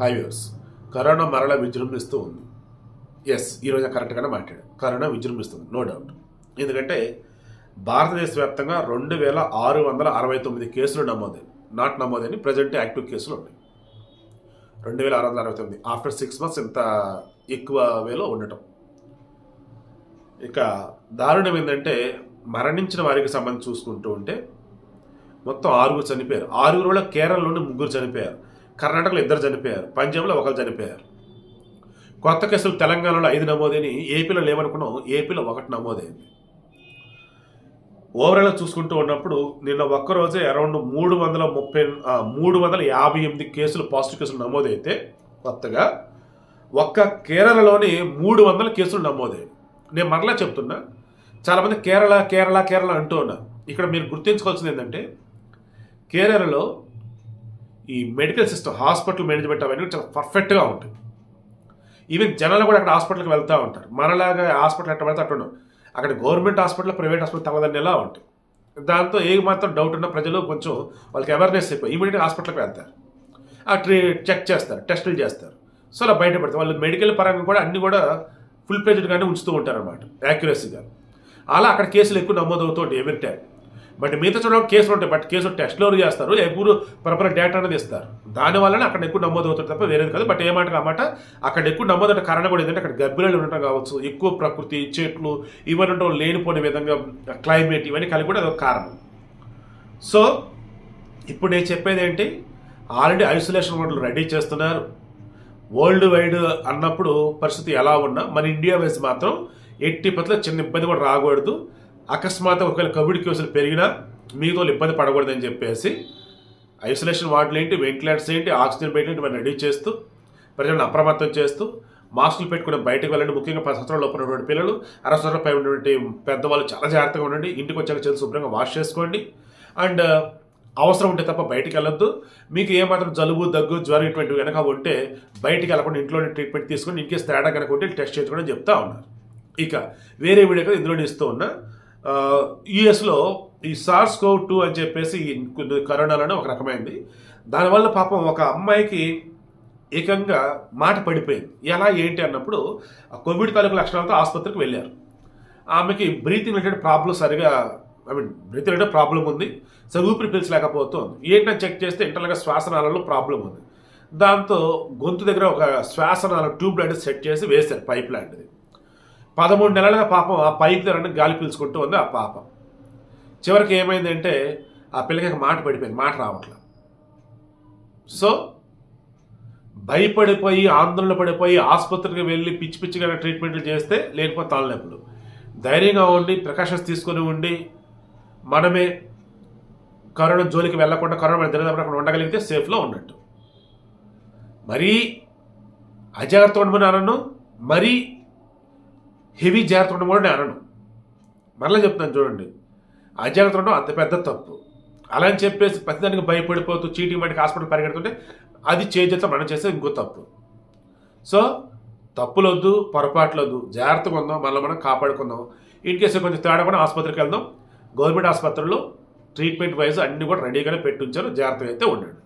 Highways. Corona మరల విజృంభిస్తూ ఉంది. Yes ఈరోజు కరెక్ట్గానే మాట్లాడాడు కరోనా విజృంభిస్తుంది నో డౌట్ ఎందుకంటే భారతదేశ వ్యాప్తంగా రెండు వేల ఆరు వందల అరవై తొమ్మిది కేసులు నమోదైన నాట్ నమోదని ప్రజెంట్ యాక్టివ్ కేసులు ఉన్నాయి. రెండు వేల ఆరు వందల అరవై తొమ్మిది ఆఫ్టర్ సిక్స్ మంత్స్ ఇంత ఎక్కువ వేలో ఉండటం. ఇక దారుణం ఏంటంటే మరణించిన వారికి సంబంధించి చూసుకుంటూ ఉంటే మొత్తం ఆరుగురు చనిపోయారు. ఆరుగురులో కేరళలోని ముగ్గురు చనిపోయారు. కర్ణాటకలో ఇద్దరు చనిపోయారు పంజాబ్లో ఒకరు చనిపోయారు. కొత్త కేసులు తెలంగాణలో ఐదు నమోదని ఏపీలో లేవనుకున్నాం ఏపీలో ఒకటి నమోదైంది. ఓవరాల్ చూసుకుంటూ ఉన్నప్పుడు నిన్న ఒక్కరోజే అరౌండ్ మూడు వందల ముప్పై మూడు వందల యాభై ఎనిమిది కేసులు పాజిటివ్ కేసులు నమోదైతే కొత్తగా ఒక్క కేరళలోని మూడు వందల కేసులు నమోదయ్యాయి నేను మరలా చెప్తున్నా చాలామంది కేరళ కేరళ కేరళ అంటూ ఉన్నారు. ఇక్కడ మీరు గుర్తించుకోవాల్సింది ఏంటంటే కేరళలో ఈ మెడికల్ సిస్టమ్ హాస్పిటల్ మేనేజ్మెంట్ అవన్నీ చాలా పర్ఫెక్ట్గా ఉంటుంది ఈవెన్ జనాలు కూడా అక్కడ హాస్పిటల్కి వెళ్తూ ఉంటారు. మనలాగా హాస్పిటల్ ఎట్ట పడితే అట్టు అక్కడ గవర్నమెంట్ హాస్పిటల్ ప్రైవేట్ హాస్పిటల్ తగదని ఎలా ఉంటాయి? దాంతో ఏ మాత్రం డౌట్ ఉన్న ప్రజలు కొంచెం వాళ్ళకి అవేర్నెస్ అయిపోయి ఇమీడియట్గా హాస్పిటల్కి వెళ్తారు. ఆ ట్రీ చెక్ చేస్తారు టెస్టులు చేస్తారు. సో అలా బయటపడతారు. వాళ్ళు మెడికల్ పరంగా కూడా అన్నీ కూడా ఫుల్ ప్లేజ్డ్గానే ఉంచుతూ ఉంటారు అనమాట యాక్యురసీగా అలా అక్కడ కేసులు ఎక్కువ నమోదవుతూ ఉంటాయి ఎవరి టైం బట్ మిగతా చోట్ల కేసులు ఉంటాయి. బట్ కేసులు టెస్ట్లో చేస్తారు. ఎప్పుడు ప్రాపర్ డేటా అనేది ఇస్తారు. దానివల్లనే అక్కడ ఎక్కువ నమోదు అవుతుంది తప్ప వేరేది కాదు. బట్ ఏమాట కామాట అక్కడ ఎక్కువ నమోదు కారణం కూడా ఏంటంటే అక్కడ గర్భిణీలు ఉండటం కావచ్చు ఎక్కువ ప్రకృతి చెట్లు ఇవన్నీ లేనిపోని లేనిపోయిన విధంగా క్లైమేట్ ఇవన్నీ కలిగి కూడా అదొక కారణం. సో ఇప్పుడు నేను చెప్పేది ఏంటి? ఆల్రెడీ ఐసోలేషన్ మోడల్ రెడీ చేస్తున్నారు. వరల్డ్ వైడ్ అన్నప్పుడు పరిస్థితి ఎలా ఉన్నా మన ఇండియా వైజ్ మాత్రం ఎట్టి పట్ల చిన్న ఇబ్బంది కూడా రాకూడదు. అకస్మాత్ ఒకవేళ కోవిడ్ కేసులు పెరిగినా మీతో ఇబ్బంది పడకూడదని చెప్పేసి ఐసోలేషన్ వార్డులు ఏంటి వెంటిలేటర్స్ ఏంటి ఆక్సిజన్ బెడ్ ఏంటి మనం రెడీ చేస్తూ ప్రజలను అప్రమత్తం చేస్తూ మాస్కులు పెట్టుకుని బయటకు వెళ్ళండి. ముఖ్యంగా పది సంవత్సరాల లోపల ఉన్నటువంటి పిల్లలు అరవై సంవత్సరాల పై ఉన్నటువంటి పెద్దవాళ్ళు చాలా జాగ్రత్తగా ఉండండి. ఇంటికి వచ్చాక చేతులు శుభ్రంగా వాష్ చేసుకోండి. అండ్ అవసరం ఉంటే తప్ప బయటికి వెళ్ళొద్దు. మీకు ఏమాత్రం జలుబు దగ్గు జ్వరం ఇటువంటివి కనుక ఉంటే బయటికి వెళ్ళకుండా ఇంట్లోనే ట్రీట్మెంట్ తీసుకొని ఇన్కేస్ తేడా కనుక ఉంటే టెస్ట్ చేసుకోవడం చెప్తా ఉన్నారు. ఇక వేరే వీడియో ఇందులోనే ఇందులో ఇస్తూ ఉన్నా. యుఎస్లో ఈ సార్స్ కోవ్ టూ అని చెప్పేసి కొన్ని కరోనాలోనే ఒక రకమైంది. దానివల్ల పాపం ఒక అమ్మాయికి ఏకంగా మాట పడిపోయింది. ఎలా ఏంటి అన్నప్పుడు ఆ కోవిడ్ తాలూకు లక్షణాలతో ఆసుపత్రికి వెళ్ళారు. ఆమెకి బ్రీతింగ్ రిలేటెడ్ ప్రాబ్లం సరిగా I mean breathing related problem ఉంది. సో ఊపిరి పీల్చలేకపోతుంది ఏంటని చెక్ చేస్తే ఇంటర్నల్గా శ్వాసనాలలో ప్రాబ్లం ఉంది. దాంతో గొంతు దగ్గర ఒక శ్వాసనాల ట్యూబ్ లాంటిది సెట్ చేసి వేశారు పైప్ లాంటిది. పదమూడు నెలలుగా పాపం ఆ పైకి రెండు గాలి పీల్చుకుంటూ ఉంది ఆ పాప. చివరికి ఏమైందంటే ఆ పిల్లకి మాట పడిపోయింది మాట రావట్లేదు. సో భయపడిపోయి ఆందోళన పడిపోయి ఆసుపత్రికి వెళ్ళి పిచ్చి పిచ్చిగా ట్రీట్మెంట్లు చేస్తే లేకపోతే తలనొప్పులు. ధైర్యంగా ఉండి ప్రికాషన్స్ తీసుకొని ఉండి మనమే కరోనా జోలికి వెళ్ళకుండా కరోనా మన అక్కడ ఉండగలిగితే సేఫ్లో ఉన్నట్టు. మరీ అజాగ్రత్త ఉండమన్నారను అనను మరీ హెవీ జాగ్రత్త ఉండమని నేను అనను. మరలా చెప్తాను చూడండి. అజాగ్రత్త ఉండడం అంత పెద్ద తప్పు. అలా అని చెప్పేసి ప్రతిదానికి భయపడిపోతూ చీటింగ్ మటుకు హాస్పిటల్ పరిగెడుతుంటే అది చేసేతో మనం చేస్తే ఇంకో తప్పు. సో తప్పులొద్దు పొరపాట్లొద్దు. జాగ్రత్తగా ఉందాం మళ్ళీ మనం కాపాడుకుందాం. ఇన్ కేసు కొంచెం తేడా కూడా ఆసుపత్రికి వెళ్దాం. గవర్నమెంట్ ఆసుపత్రుల్లో ట్రీట్మెంట్ వైజ్ అన్నీ కూడా రెడీగానే పెట్టుంచారు జాగ్రత్తగా అయితే ఉండండి.